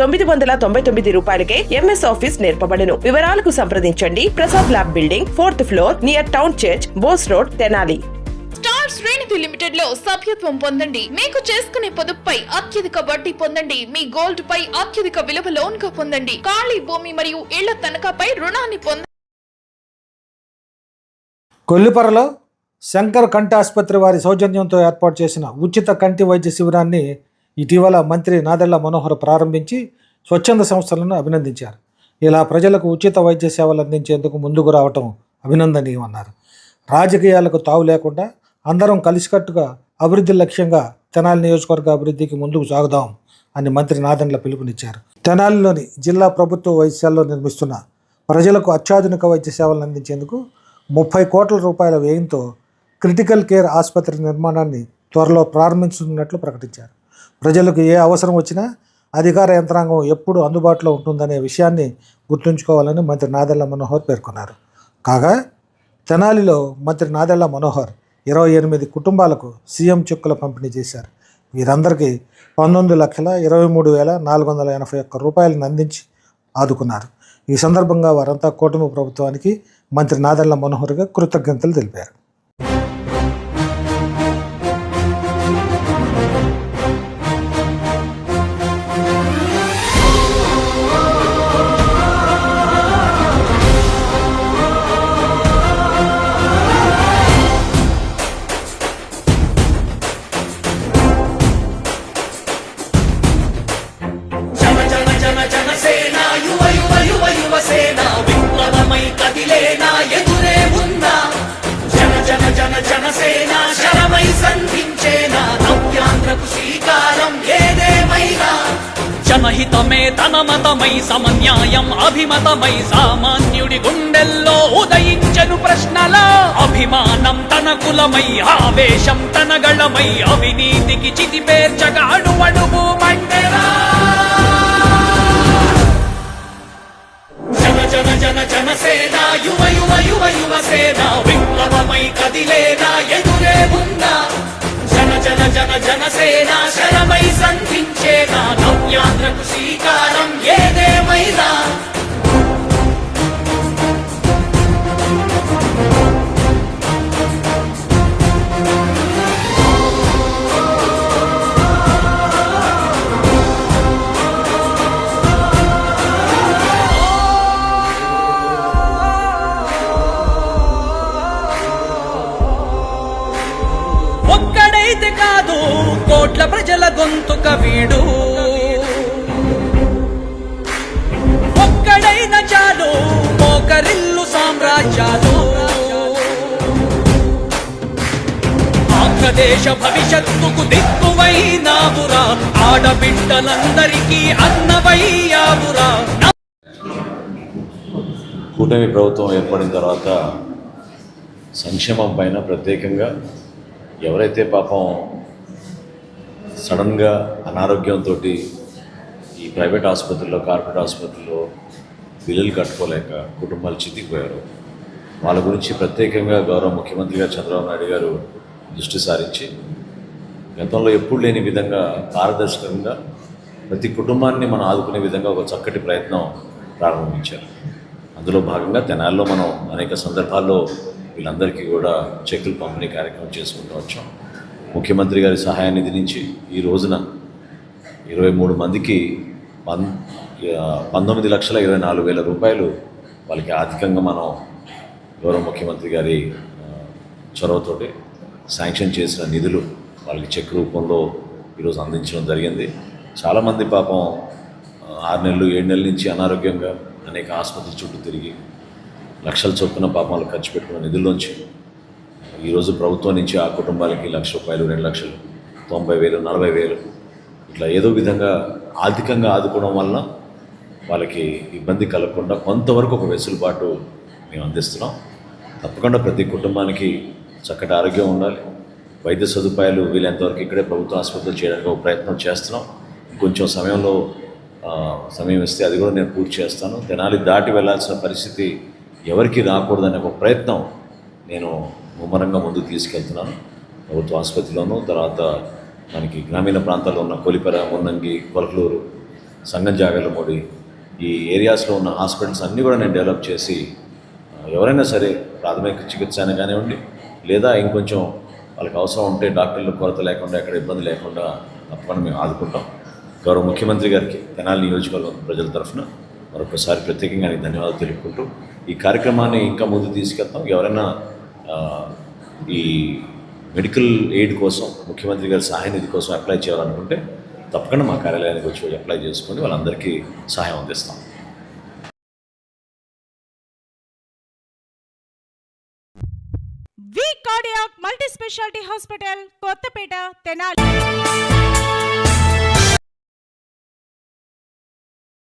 తొమ్మిది వందల తొంభై తొమ్మిది రూపాయలకే ఎంఎస్ ఆఫీస్ నేర్పబడును. వివరాలకు సంప్రదించండి. Prasad lab building fourth floor near town church Bose road Tenali. Star Srinidhi లిమిటెడ్లో సభ్యత్వం పొందండి. మీకు చేసుకునే పొదుపుపై అత్యధిక వడ్డీ పొందండి. మీ గోల్డ్ పై అత్యధిక విలువ లోన్గా పొందండి. ఖాళీ భూమి మరియు ఇళ్ళ తనఖాపై రుణాన్ని పొందండి కొల్లిపరలో శంకర్ కంటి ఆసుపత్రి వారి సౌజన్యంతో ఏర్పాటు చేసిన ఉచిత కంటి వైద్య శిబిరాన్ని ఇటీవల మంత్రి నాదెళ్ళ మనోహర్ ప్రారంభించి స్వచ్ఛంద సంస్థలను అభినందించారు. ఇలా ప్రజలకు ఉచిత వైద్య సేవలు అందించేందుకు ముందుకు రావటం అభినందనీయమన్నారు. రాజకీయాలకు తావు లేకుండా అందరం కలిసికట్టుగా అభివృద్ధి లక్ష్యంగా తెనాలి నియోజకవర్గ అభివృద్ధికి ముందుకు సాగుదాం అని మంత్రి నాదెండ్ల పిలుపునిచ్చారు. తెనాలిలోని జిల్లా ప్రభుత్వ వైద్యశాలలో నిర్మిస్తున్న ప్రజలకు అత్యాధునిక వైద్య సేవలను అందించేందుకు ముప్పై కోట్ల రూపాయల వ్యయంతో క్రిటికల్ కేర్ ఆసుపత్రి నిర్మాణాన్ని త్వరలో ప్రారంభించనున్నట్లు ప్రకటించారు. ప్రజలకు ఏ అవసరం వచ్చినా అధికార యంత్రాంగం ఎప్పుడు అందుబాటులో ఉంటుందనే విషయాన్ని గుర్తుంచుకోవాలని మంత్రి నాదెళ్ళ మనోహర్ పేర్కొన్నారు. కాగా తెనాలిలో మంత్రి నాదెళ్ళ మనోహర్ ఇరవై ఎనిమిది కుటుంబాలకు సీఎం చెక్కుల పంపిణీ చేశారు. వీరందరికీ పంతొమ్మిది లక్షల ఇరవై మూడు వేల నాలుగు వందల ఎనభై ఒక్క రూపాయలను అందించి ఆదుకున్నారు. ఈ సందర్భంగా వారంతా కూటమి ప్రభుత్వానికి మంత్రి నాదెళ్ళ మనోహర్గా కృతజ్ఞతలు తెలిపారు. నవ్యాంధ్రకు శ్రీకారం. ఏదేమైనా? జనహితమే తన మతమై సమన్యాయం అభిమతమై సామాన్యుడి గుండెల్లో ఉదయించను ప్రశ్నల. అభిమానం తన కులమై ఆవేశం తన గళమై అవినీతికి చితి పేర్చగా అడువడుగు మంటెరా జన జన జన జనసేన యువ యువ యువ యువ సేన విప్లవమై కదిలేనా? జనసేన శరమై సంధించేనా నవ్యాంధ్రకు శ్రీకారం. ఏదేమైనా ప్రజల కవిడు. ఒక్కడైన చాలు మోకరిల్లు సామ్రాజ్యాలు. ఆంధ్రదేశ భవిష్యత్తుకు దిక్కువైనావురా. ఆడబిడ్డలందరికీ అన్నవయ్యావురా. కూటమి ప్రభుత్వం ఏర్పడిన తర్వాత సంక్షేమం పైన ప్రత్యేకంగా ఎవరైతే పాపం సడన్గా అనారోగ్యంతో ఈ ప్రైవేట్ ఆసుపత్రిలో కార్పొరేట్ ఆసుపత్రిలో బిల్లులు కట్టుకోలేక కుటుంబాలు చితికిపోయారు. వాళ్ళ గురించి ప్రత్యేకంగా గౌరవ ముఖ్యమంత్రి గారు చంద్రబాబు నాయుడు గారు దృష్టి సారించి గతంలో ఎప్పుడు లేని విధంగా పారదర్శకంగా ప్రతి కుటుంబాన్ని మనం ఆదుకునే విధంగా ఒక చక్కటి ప్రయత్నం ప్రారంభించారు. అందులో భాగంగా తెనాల్లో మనం అనేక సందర్భాల్లో వీళ్ళందరికీ కూడా చెక్కులు పంపిణీ కార్యక్రమం చేసుకుంటూ వచ్చాం. ముఖ్యమంత్రి గారి సహాయ నుంచి ఈ రోజున ఇరవై మూడు మందికి పన్ పంతొమ్మిది లక్షల ఇరవై నాలుగు వేల రూపాయలు వాళ్ళకి ఆర్థికంగా మనం గౌరవ ముఖ్యమంత్రి గారి చొరవతోటి శాంక్షన్ చేసిన నిధులు వాళ్ళకి చెక్ రూపంలో ఈరోజు అందించడం జరిగింది. చాలామంది పాపం ఆరు నెలలు ఏడు నెలల నుంచి అనారోగ్యంగా అనేక ఆసుపత్రి చుట్టూ తిరిగి లక్షల చొప్పున పాపం ఖర్చు పెట్టుకున్న నిధుల్లోంచి ఈరోజు ప్రభుత్వం నుంచి ఆ కుటుంబాలకి లక్ష రూపాయలు రెండు లక్షలు తొంభై వేలు నలభై వేలు ఇట్లా ఏదో విధంగా ఆర్థికంగా ఆదుకోవడం వల్ల వాళ్ళకి ఇబ్బంది కలగకుండా కొంతవరకు ఒక వెసులుబాటు మేము అందిస్తున్నాం. తప్పకుండా ప్రతి కుటుంబానికి చక్కటి ఆరోగ్యం ఉండాలి. వైద్య సదుపాయాలు వీలైనంతవరకు ఇక్కడే ప్రభుత్వ ఆసుపత్రులు చేయడానికి ఒక ప్రయత్నం చేస్తున్నాం. ఇంకొంచెం సమయంలో సమయం ఇస్తే అది కూడా నేను పూర్తి చేస్తాను. తెనాలి దాటి వెళ్ళాల్సిన పరిస్థితి ఎవరికి రాకూడదనే ఒక ప్రయత్నం నేను ముమ్మరంగా ముందుకు తీసుకెళ్తున్నాను. ప్రభుత్వ ఆసుపత్రిలోనూ తర్వాత మనకి గ్రామీణ ప్రాంతాల్లో ఉన్న కొలిపెర మున్నంగి కొలకలూరు సంగం జాగలమూడి ఈ ఏరియాస్లో ఉన్న హాస్పిటల్స్ అన్నీ కూడా నేను డెవలప్ చేసి ఎవరైనా సరే ప్రాథమిక చికిత్స అయినా కానివ్వండి లేదా ఇంకొంచెం వాళ్ళకి అవసరం ఉంటే డాక్టర్లు కొరత లేకుండా ఎక్కడ ఇబ్బంది లేకుండా తప్పకుండా మేము ఆదుకుంటాం. గౌరవ ముఖ్యమంత్రి గారికి తెనాలి నియోజకవర్గం ప్రజల తరఫున మరొకసారి ప్రత్యేకంగా ఆయనకి ధన్యవాదాలు తెలుపుకుంటూ ఈ కార్యక్రమాన్ని ఇంకా ముందు తీసుకెళ్తాం. ఎవరైనా ఈ మెడికల్ ఎయిడ్ కోసం ముఖ్యమంత్రి గారి సహాయ నిధి కోసం అప్లై చేయాలనుకుంటే తప్పకుండా మా కార్యాలయానికి వచ్చి అప్లై చేసుకొని వాళ్ళందరికీ సహాయం అందిస్తాం. V cardiac multi speciality hospital Kothapeta Tenali.